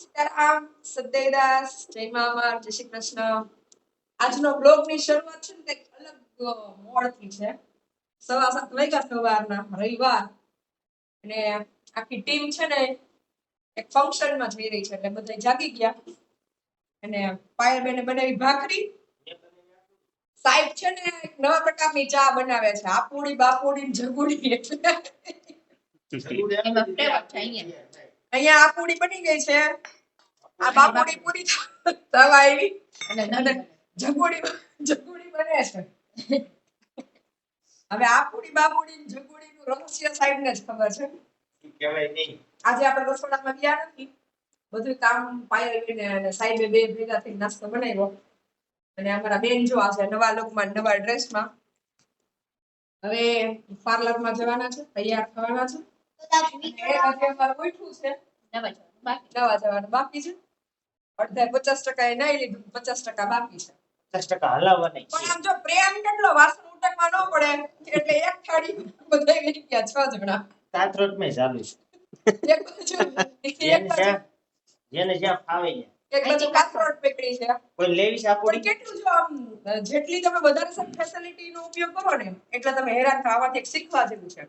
સીતારામ સદેદાસ જય મામા જય શ્રી કૃષ્ણ. આજનો બ્લોગની શરૂઆત છે ને અલગ મોડથી છે. સવા સાત વાગ્યા સવારના રવિવાર. અને આખી ટીમ છે ને એક ફંક્શનમાં જઈ રહી છે એટલે બધા જાગી ગયા. અને પાયલબેને બનાવી ભાખરી. સાહેબ છે ને એક નવા પ્રકારની ચા બનાવે છે આપુડી બાપુડી ને જગુડી એટલે. અહીંયા આ પૂરી બની ગઈ છે. આ બાપુડી પૂરી તવા આવી. અને જગુડી જગુડી બને છે. હવે આપુડી બાપુડી ને જગુડી નું રહસ્ય સાહેબ ને જ ખબર છે. આજે આપણે રસોડામાં ગયા નથી. બધું કામ પાયલબેન અને સાહેબે બે ભેગા થઈ નાસ્તો બનાવ્યો. અને અમારા બેન જો આવશે નવા લોકમાં નવા ડ્રેસમાં. હવે પાર્લરમાં જવાના છે તૈયાર થવાના છે. આજે અમારું ઉઠવું છે. નવા જવાનું. બાકી નવા જવાનું બાકી છે? અડધા પચાસ ટકા એ નાઈ લીધું પચાસ ટકા બાકી છે. પચાસ ટકા હલાવવા નહીં પણ આમ જો પ્રેમ કેટલો વાસણ ઉટકવા ન પડે એટલે એક થાળી બધા લઈ ગયા છ જણા. કાથરોટમાં ચાલુ એક બાજુ એક છે બાજુ. જેને જ્યાં ફાવે એક બાજુ કાતરોટ પકડી છે. કોઈ લેવી છે કેટલું જો આમ જેટલી તમે વધારે ફેસિલિટી નો ઉપયોગ કરો ને એટલે તમે હેરાન થવાથી શીખવા જેવું છે.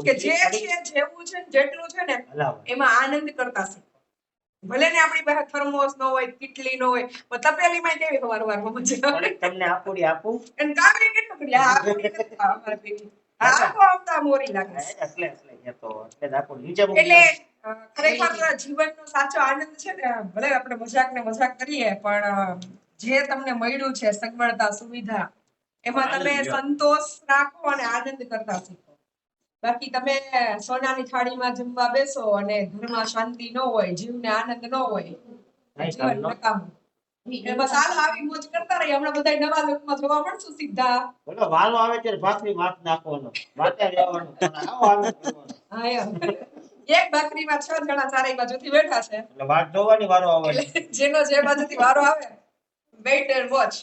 કે જે છે જેવું છે જેટલું છે ને એમાં આનંદ કરતા શીખો. ભલે ને આપણી પાસે થર્મોસ ન હોય કેટલી ન હોય પણ તપેલીમાં કેવી હવાર મજા આવે? તમને આપોડી આપું. અને કાકડી કેટલું કરી આ આપણી નથી અમારે ભેગી. આખો આવતા મોરી લાગે એટલે એટલે એ તો એટલે જ નીચે એટલે ખરેખર જીવનનો સાચો આનંદ છે ને ભલે આપણે મજાક ને મજાક કરીએ પણ જે તમને મળ્યું છે સગવડતા સુવિધા એમાં તમે સંતોષ રાખો અને આનંદ કરતા શીખો. બાકી તમે સોનાની થાળીમાં જમવા બેસો અને ઘરમાં શાંતિ ન હોય જીવને આનંદ ન હોય નહીં જીવન નકામું. બસ હાલો આવી મોજ કરતા રહીએ. હમણાં બધા નવા લોકમાં જોવા મળશું સીધા. બોલો વાલો આવે ત્યારે ભાખરી માથ નાખવાનો. માથે રહેવાનું. પણ આવો આવે કરવાનો. હા એક ભાખરીમાં છ જણા ચારેય બાજુથી બેઠા છે. એટલે વાત જોવાની વારો આવે. જેનો જે બાજુથી વારો આવે વેઇટ એન્ડ વોચ.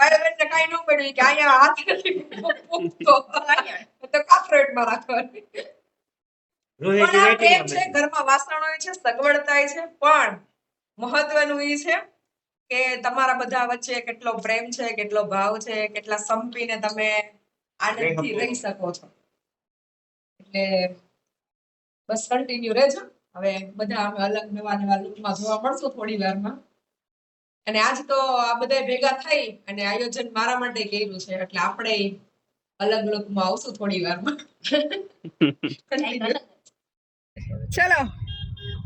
પાયલબેનને કઈ ન પડ્યું કે અહીંયા હાથ નથી. તો કાફરેટમાં રાખવાની. પણ આ પ્રેમ છે. ઘરમાં વાસણો છે પણ મહત્વનું એ છે કે તમારા બધા વચ્ચે કેટલો પ્રેમ છે કેટલો ભાવ છે કેટલા સંપીને તમે આનંદથી રહી રહી શકો છો. એટલે બસ કન્ટિન્યુ રહેજો. હવે બધા અમે અલગ નવા નવા લુકમાં જોવા મળશું થોડી વારમાં. અને આજ તો આ બધા ભેગા થઈ અને આયોજન મારા માટે કર્યું છે. એટલે આપણે અલગ લુકમાં આવશું થોડી વારમાં. ચલો.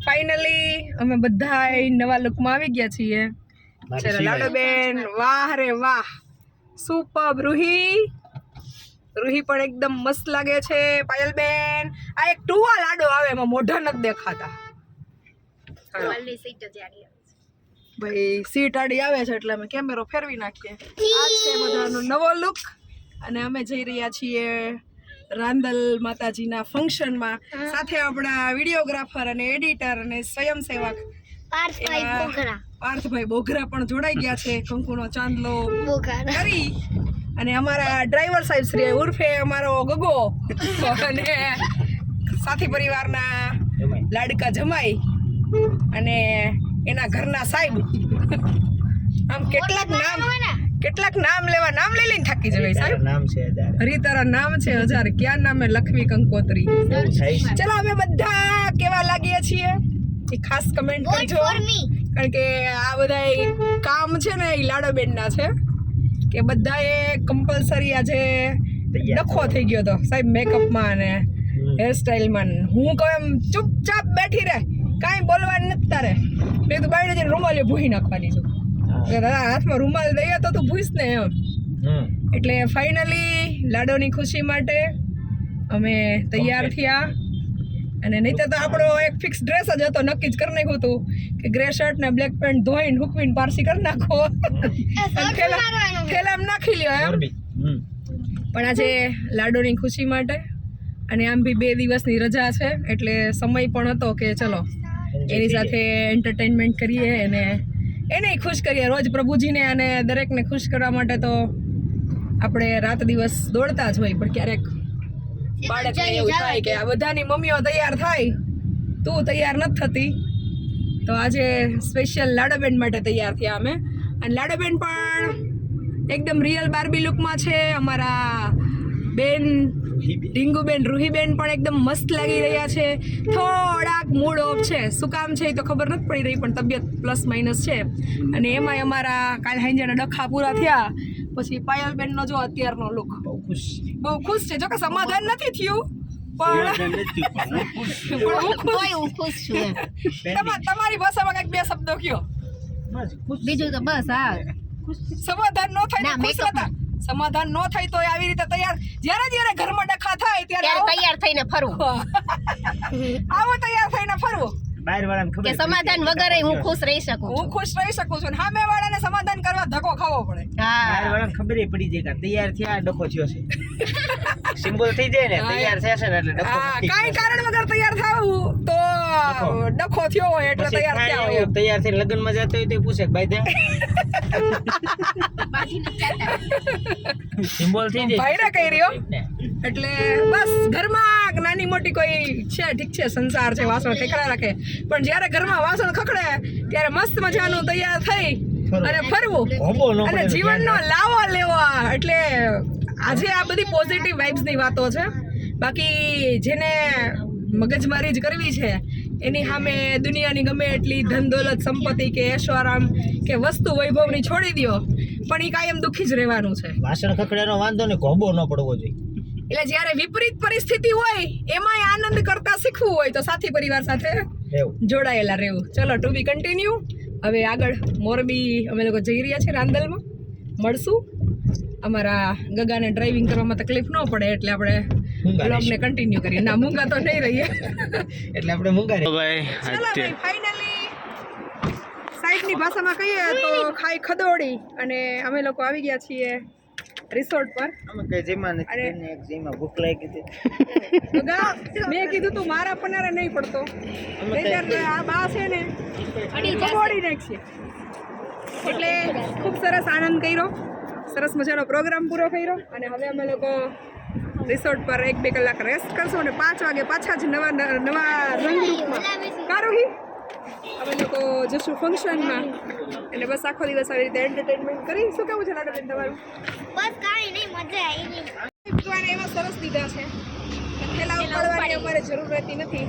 ફાઇનલી અમે બધા નવા લુકમાં આવી ગયા છીએ. ચલો લાડો બેન વાહ રે વાહ. સુપર રૂહી. રૂહી પણ એકદમ મસ્ત લાગે છે. પાયલબેન આ એક ટુવા લાડો આવે એમાં મોઢા નથી દેખાતા. ભાઈ સીટ આડી આવે છે એટલે અમે કેમેરો ફેરવી નાખીએ. આ છે બધાનો નવો લુક અને અમે જઈ રહ્યા છીએ રાંદલ માતાજીના ફંક્શનમાં સાથે આપણા વિડીયોગ્રાફર અને એડિટર અને સ્વયંસેવક પાર્થભાઈ બોઘરા. પણ જોડાઈ ગયા છે. કંકુનો ચાંદલો કરી. અને અમારા ડ્રાઈવર સાહેબ શ્રી ઉર્ફે અમારો ગગો. અને સાથી પરિવારના લાડકા જમાઈ. અને એના ઘરના સાહેબ. આમ કેટલાક નામ કેટલાક નામ લેવા નામ લઈ લઈને થાકી જવાય સાહેબ નામ છે હજાર. હરી તારા નામ છે હજાર. ક્યાં નામે લખવી કંકોત્રી. ચલો અમે બધા કેવા લાગીએ છીએ? એ ખાસ કમેન્ટ કરજો. કારણ કે આ બધા કામ છે ને એ લાડોબેનના છે. કે બધાએ કમ્પલસરી આજે ડખો થઈ ગયો હતો સાહેબ મેકઅપમાં અને હમ. હેરસ્ટાઈલમાં હું કહું એમ ચૂપચાપ બેઠી રહે. કાંઈ બોલવાનું નથી તારે. મેં તો બાઈને જઈને રૂમાલે ભૂહી નાખવાની છું. તારા હાથમાં રૂમાલ દઈએ તો તું ભૂસ ને એમ. એટલે ફાઇનલી લાડોની ખુશી માટે અમે તૈયાર થયા. અને નહીં તો આપણો એક ફિક્સ ડ્રેસ જ હતો નક્કી જ કરી નાખ્યું હતું કે ગ્રે શર્ટ ને બ્લેક પેન્ટ ધોઈને હુકવીને પારસી કરી નાખો. થેલામાં નાખી લ્યો એમ. પણ આજે લાડોની ખુશી માટે. અને આમ બી બે દિવસની રજા છે એટલે સમય પણ હતો કે ચલો એની સાથે એન્ટરટેનમેન્ટ કરીએ અને એને ખુશ કરીએ રોજ પ્રભુજીને અને દરેકને ખુશ કરવા માટે તો આપણે રાત દિવસ દોડતા જ હોય પણ ક્યારેક બાળકને એવું થાય કે આ બધાની મમ્મીઓ તૈયાર થાય તું તૈયાર નથી થતી. તો આજે સ્પેશિયલ લાડાબેન માટે તૈયાર થયા અમે. અને લાડાબેન પણ એકદમ રિયલ બાર્બી લુકમાં છે અમારા બેન ડીંગુબેન રૂહીબેન પણ એકદમ મસ્ત લાગી રહ્યા છે. થોડાક મૂડ ઓફ છે. શું કામ છે એ તો ખબર નથી પડી રહી પણ તબિયત પ્લસ માઇનસ છે. અને એમાંય અમારા કાલ હાંજાના ડખા પૂરા થયા. પછી પાયલબેનનો જો અત્યારનો લુક બહુ ખુશ બહુ ખુશ છે. જો કે સમાધાન નથી થયું તમારી ભાષામાં કંઈક બે શબ્દો કયો? બીજું તો બસ હા. સમાધાન ન થાય સમાધાન ન થાય તો આવી રીતે તૈયાર. જ્યારે જ્યારે ઘરમાં ડખા થાય ત્યારે ત્યારે આવો- તૈયાર થઈને ફરવું. આવો તૈયાર થઈને ફરવું. કે સમાધાન વગર હું ખુશ રહી શકું હું ખુશ રહી શકું છું સામે વાળાને સમાધાન કરવા ધક્કો ખાવો પડે. બહાર હા. વાળાને ખબર પડી જાય કે તૈયાર થયા ડખો થયો છે. સિમ્બોલ થઈ જાય ને તૈયાર થશે ને એટલે ડખો હા કાંઈ કારણ વગર તૈયાર થવું તો ડખો. થયો હોય એટલે તૈયાર થયા હોય. તૈયાર થઈને લગ્નમાં જતો હોય તો પૂછે ભાઈ ત્યાં? સિમ્બોલ થઈ જાય. કહી રહ્યો. એટલે બસ ઘરમાં નાની મોટી કોઈ છે ઠીક છે સંસાર છે વાસણ ખખડા રાખે. પણ જ્યારે ઘરમાં વાસણ ખખડે ત્યારે મસ્ત મજાનું તૈયાર થઈ અને ફરવું. અને જીવનનો લાવો લેવા. એટલે આજે આ બધી પોઝિટિવ વાઇબ્સની વાતો છે. બાકી જેને મગજમારી જ કરવી છે એની સામે દુનિયાની ગમે એટલી ધન દોલત સંપત્તિ કે ઐશ્વરામ કે વસ્તુ વૈભવની છોડી દ્યો પણ એ કાયમ દુઃખી જ રહેવાનું છે. વાસણ ખખડાનો વાંધો ને હોબો ન પડવો જોઈએ. એટલે જ્યારે વિપરીત પરિસ્થિતિ હોય એમાંય આનંદ કરતા શીખવું હોય તો સાથી પરિવાર સાથે જોડાયેલા રહેવું. ચલો ટુ બી કન્ટિન્યુ હવે આગળ મોરબી અમે લોકો જઈ રહ્યા છીએ રાંદલમાં. મળશું. અમારા ગગાને ડ્રાઇવિંગ કરવામાં તકલીફ ન પડે એટલે આપણે બ્લોગને કન્ટિન્યુ કરીએ. ના મૂંગા તો નહીં રહીએ. એટલે આપણે મૂંગા રહે. ચલો ભાઈ ફાઇનલી સાઈડની ભાષામાં કહીએ તો ખાઈ ખદોડી. અને અમે લોકો આવી ગયા છીએ રિસોર્ટ પર. અમે કઈ જેમાં નથી અરે. ને એક જેમાં ભૂખ લાગી હતી. મેં કીધું તું મારા પનારે નહીં પડતો. આ બા છે ને નાખશે. એટલે ખૂબ સરસ આનંદ કર્યો. સરસ મજાનો પ્રોગ્રામ પૂરો કર્યો. અને હવે અમે લોકો રિસોર્ટ પર એક બે કલાક રેસ્ટ કરશું અને પાંચ વાગે પાછા જ નવા નવા રંગરૂપમાં કારોહી અમે લોકો જશું ફંક્શનમાં અને બસ આખો દિવસ આવી રીતે એન્ટરટેનમેન્ટ કરી. શું કેવું છે લાડુબેન તમારું? બસ કાંઈ નહીં મજા આવી ભગવાને એવા સરસ દીધા છે. થેલા ઉપાડવાની અમારે જરૂર રહેતી નથી.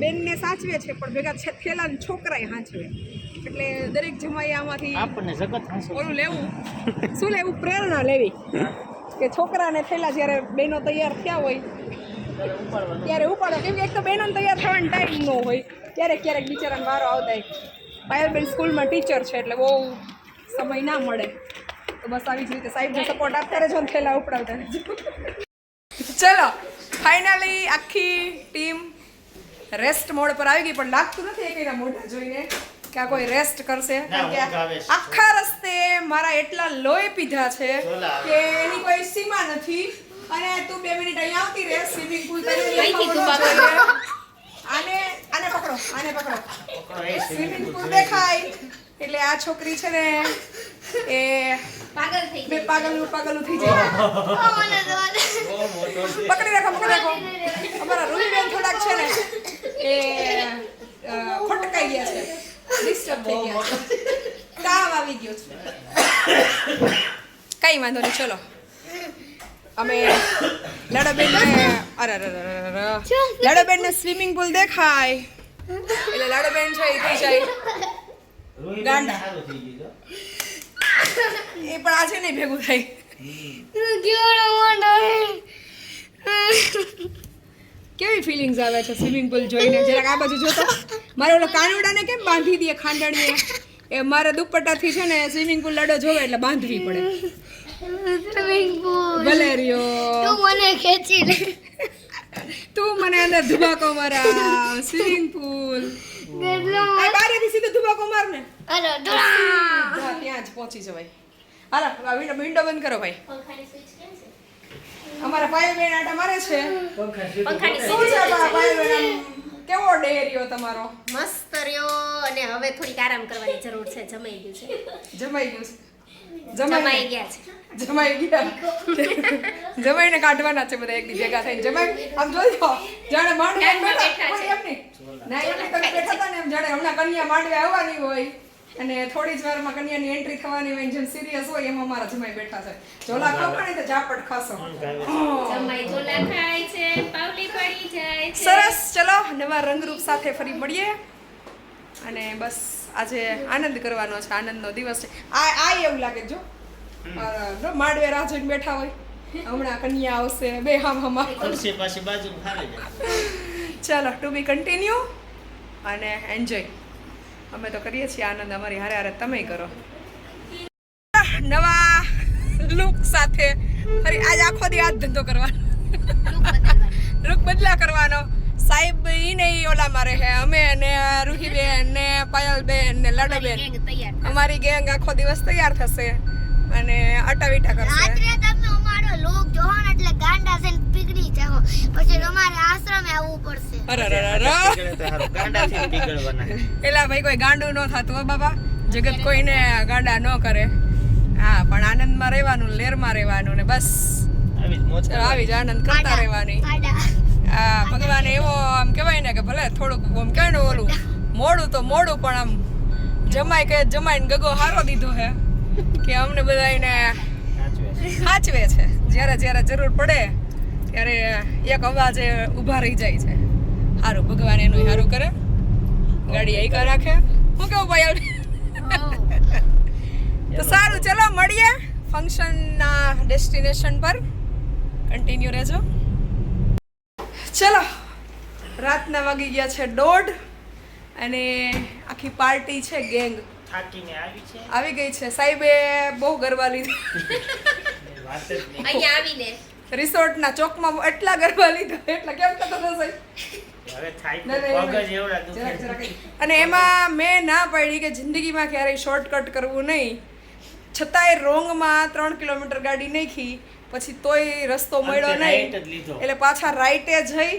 બેનને સાચવે છે પણ ભેગા છે થેલાને છોકરાએ સાચવે. એટલે દરેક જમાઈ આમાંથી આપણને જગત ઓલું લેવું. શું લેવું? પ્રેરણા લેવી. કે છોકરાને થયેલા જ્યારે બહેનો તૈયાર થયા હોય ત્યારે ઉપાડો. કેમ કે એક તો બહેનોને તૈયાર થવાનો ટાઈમ ન હોય. ક્યારેક ક્યારેક બિચારાને વારો આવતા પાયલબેન સ્કૂલમાં ટીચર છે એટલે બહુ સમય ના મળે. તો બસ આવી જ રીતે સાહેબને સપોર્ટ આપતા રહેજો ને થેલા ઉપડાવતા રહેજો. ચલો ફાઇનલી આખી ટીમ રેસ્ટ મોડ પર આવી ગઈ પણ લાગતું નથી એના મોઢા જોઈને કે આ કોઈ રેસ્ટ કરશે. આખા રસ્તે મારા એટલા લોહી પીધા છે કે એની કોઈ સીમા નથી. અને તું બે મિનિટ અહીં આવતી રહે સ્વિમિંગ પુલ અહીંથી તું બાબા. આને આને પકડો આને પકડો. સ્વિમિંગ પુલ દેખાય. એટલે આ છોકરી છે ને એ પાગલ થઈ બે પાગલનું પાગલનું થઈ જાય. પકડી રાખો પકડી રાખો. અમારા રૂહીબેન થોડાક છે ને એ ફટકાઈ ખોટકાઈ ગયા છે. ડિસ્ટર્બ થઈ ગયા છે. તાવ આવી ગયો છે કઈ વાંધો નહીં ચલો અમે લડોબેન અરે અરે અરે અરે, અરે સ્વિમિંગ પુલ દેખાય એટલે લાડાબેન છે એ થઈ જાય ગાંડા. એ પણ આજે નહીં ભેગું થાય કેવી ફિલિંગ્સ આવે છે સ્વિમિંગ પુલ જોઈને જરાક આ બાજુ જોતો મારે ઓલો કાનુડાને કેમ બાંધી દે ખાંડણીએ એ મારે દુપટ્ટાથી છે ને સ્વિમિંગ પુલ લાડો જોવે એટલે બાંધવી પડે. ભલે તું મને ખેંચી લે. તું મને અંદર ધુબાકો મારા. Swimming pool. આ બારેથી સીધો ધુબાકો માર ને. અરે ત્યાં જ પહોંચી જવાય. હાલો આ વિન્ડો વિન્ડો બંધ કરો ભાઈ. અમારા પાયો બેન આટા મારે છે. પંખાની શું છે પાયો બેન કેવો ડે રહ્યો તમારો? મસ્ત રહ્યો અને હવે થોડીક આરામ કરવાની જરૂર છે જમાઈ ગયું છે. જમાઈ ગયું છે. જમાઈ ગયા છે. જમાઈ ગયા. જમાઈને કાઢવાના છે બધા એક દી ભેગા થઈને. જમાઈ આમ જોઈ લો જાણે માંડવા બેઠા એમ નહીં. ના એમ બેઠા હતા ને એમ જાણે હમણાં કન્યા માંડવા આવવાની હોય. અને થોડી જ વારમાં કન્યાની એન્ટ્રી થવાની હોય જેમ સિરિયસ હોય એમ અમારા જમાઈ બેઠા છે. ઝોલા ખાવ ને તો ઝાપટ ખાશો. જમાઈ ઝોલા ખાય છે પાવલી પડી જાય છે. સરસ ચલો નવા રંગરૂપ સાથે ફરી મળીએ. અને બસ આજે આનંદ કરવાનો છે આનંદનો દિવસ છે. આ આ એવું લાગે જો. માંડવે રાહ જોઈને બેઠા હોય. હમણાં કન્યા આવશે બે હામ હમા પાછી બાજુ ચાલો ટુ બી કન્ટિન્યુ અને એન્જોય અમે તો કરીએ છીએ આનંદ અમારી હારે હારે તમે કરો. નવા લુક સાથે ફરી આજ આખો દી આજ ધંધો કરવાનો. લુક બદલા કરવાનો. સાહેબ ઈ ને ઈ મારે હે અમે ને રૂહીબેન ને પાયલબેન ને લડબેન. અમારી ગેંગ આખો દિવસ તૈયાર થશે અને અટાવીટા કરશે. લોક જોહો એટલે ગાંડા છે પીગળી જાવ પછી તમારે આશ્રમે આવવું પડશે. અરે અરે હારું ગાંડાથી પીગળવાના. એલા ભાઈ કોઈ ગાંડું ન થાતું હો બાબા. જગત કોઈને ગાંડા ન કરે. હા પણ આનંદમાં રહેવાનું લેરમાં રહેવાનું ને બસ. આવી જ આનંદ કરતા રહેવાની. હા આ ભગવાને એવો આમ કહેવાય ને કે ભલે થોડુંક આમ કહેવાય ને ઓલું મોડું તો મોડું પણ આમ જમાય કે જમાઈને ગગો હારો દીધો હે કે અમને બધાને સાચવે છે. જ્યારે જ્યારે જરૂર પડે ત્યારે એક અવાજે ઊભા રહી જાય છે. સારું ભગવાન એનું સારું કરે. ગાડી આઈકા રાખે. હું કેવું ભાઈ તો સારું ચલો મળીએ. ફંક્શનના ડેસ્ટિનેશન પર. કન્ટિન્યુ રહેજો. ચલો રાતના વાગી ગયા છે દોઢ. અને આખી પાર્ટી છે ગેંગ. આવી ગઈ છે. સાહેબે બહુ ગરબા લીધા. અહીંયા આવીને. રિસોર્ટના ચોકમાં એટલા ગરબા લીધા એટલા કેમ કરતો હતો સાહેબ હવે થાય ના, તો ના, પગ જ એવડા જરાક, દુખે જરાક. છે. અને એમાં મેં ના પાડી કે જિંદગીમાં ક્યારેય શોર્ટકટ કરવું નહીં. છતાંય રોંગમાં ત્રણ કિલોમીટર ગાડી નાખી પછી તોય રસ્તો મળ્યો નહીં. એટલે પાછા રાઈટે જઈ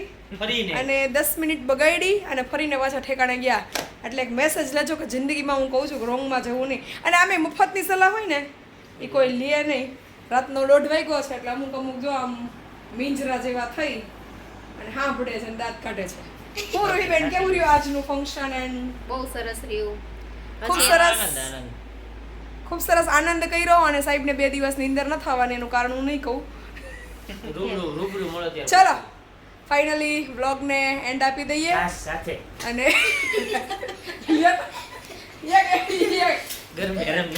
અને દસ મિનિટ બગાડી અને ફરીને પાછા ઠેકાણે ગયા. એટલે એક મેસેજ લેજો કે જિંદગીમાં હું કહું છું કે રોંગમાં જવું નહીં. અને આમે મફતની સલાહ હોય ને એ કોઈ લે નહીં. રાતનો દોઢ વાગ્યો છે એટલે અમુક અમુક જો આમ મીંજરા જેવા થઈ અને સાંભળે છે અને દાંત કાઢે છે. હું રોહીબેન કેવું રહ્યું આજનું ફંક્શન એન્ડ બહુ સરસ રહ્યું. ખૂબ સરસ. ખૂબ સરસ આનંદ કર્યો અને સાહેબને બે દિવસની અંદર ન થવાની એનું કારણ હું નહીં કહું. ચલો ફાઇનલી વ્લોગને એન્ડ આપી દઈએ. સાથે. અને ગરમ.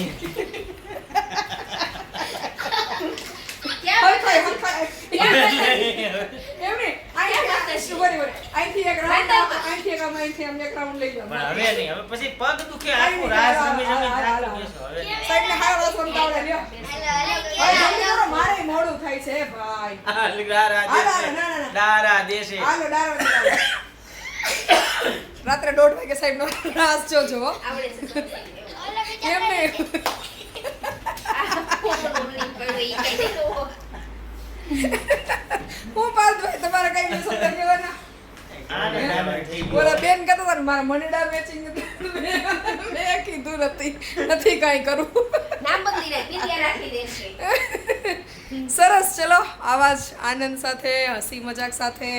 મારેય મોડું થાય છે ભાઈ આ દેશે હાલો ડારો રાત્રે દોઢ વાગે સાહેબ નો રાસ જો જો એમ નહીં હું પાલતુ હોય તમારે કઈ થઈ ગયો. બોલા બેન કહેતા હતા ને મારા મનડા મેચિંગ મેં કીધું નથી નથી કાંઈ કરું નામ બદલી નાખ વિદ્યા રાખી દેશે. સરસ ચલો આવા જ આનંદ સાથે હસી મજાક સાથે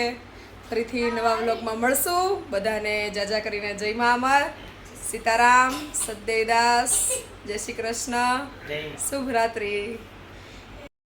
ફરીથી નવા વ્લોગમાં મળશું. બધાને જાજા કરીને જય મા અમર. સીતારામ સદેદાસ જય શ્રી કૃષ્ણ. જય. શુભ રાત્રિ